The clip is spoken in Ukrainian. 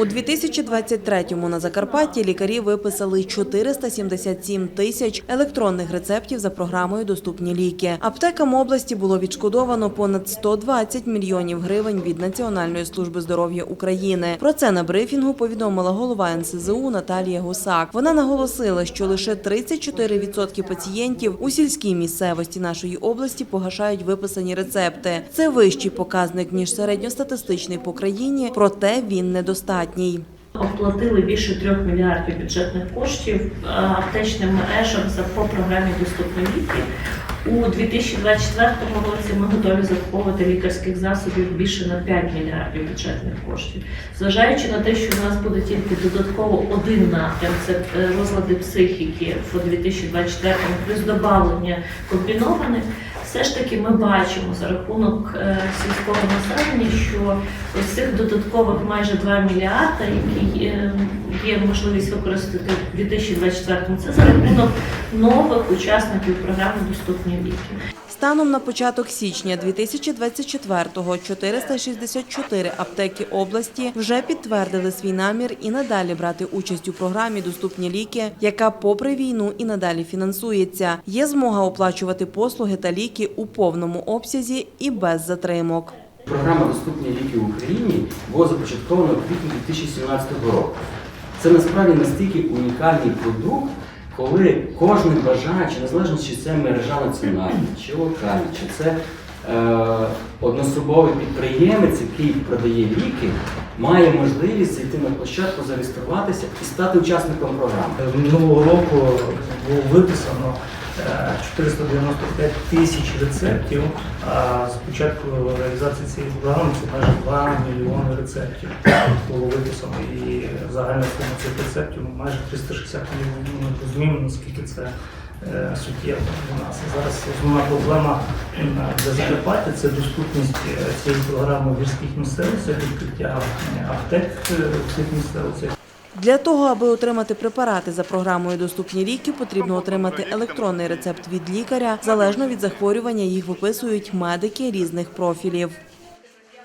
У 2023-му на Закарпатті лікарі виписали 477 тисяч електронних рецептів за програмою Доступні ліки. Аптекам області було відшкодовано понад 120 мільйонів гривень від Національної служби здоров'я України. Про це на брифінгу повідомила голова НСЗУ Наталія Гусак. Вона наголосила, що лише 34% пацієнтів у сільській місцевості нашої області погашають виписані рецепти. Це вищий показник ніж середньостатистичний по країні, проте він недостатній. Оплатили більше трьох мільярдів бюджетних коштів е, аптечним мережам за по програмі Доступні ліки. У 2024 році ми готові закуповувати лікарських засобів більше на 5 мільярдів бюджетних коштів. Зважаючи на те, що в нас буде тільки додатково один напрям, це е, розлади психіки в 2024 плюс додавлення комбінованих. Все ж таки ми бачимо за рахунок е, сільського населення, що ось цих додаткових майже 2 мільярда, які е, є можливість використати в 2024 це за рахунок нових учасників програми Доступні ліки. Станом на початок січня 2024-го 464 аптеки області вже підтвердили свій намір і надалі брати участь у програмі Доступні ліки, яка попри війну і надалі фінансується. Є змога оплачувати послуги та ліки у повному обсязі і без затримок. Програма Доступні ліки в Україні була започаткована у квітні 2017 року. Це насправді настільки унікальний продукт, коли кожен бажаючи, незалежно чи це мережа національна, чи локальна, чи це е, одноособовий підприємець, який продає ліки, має можливість зайти на площадку, зареєструватися і стати учасником програми. Минулого року було виписано е, 495 тисяч рецептів, а з початку реалізації цієї програми це майже 2 мільйони рецептів було виписано. І загальна сума цих рецептів майже 360 мільйонів. Ми розуміємо, наскільки це е, суттєво для нас. Зараз основна проблема м, для Закарпаття це доступність е, цієї програми в гірських місцевостях, відкриття е, аптек е, в цих місцевостях. Для того, аби отримати препарати за програмою Доступні ліки, потрібно отримати електронний рецепт від лікаря. Залежно від захворювання їх виписують медики різних профілів.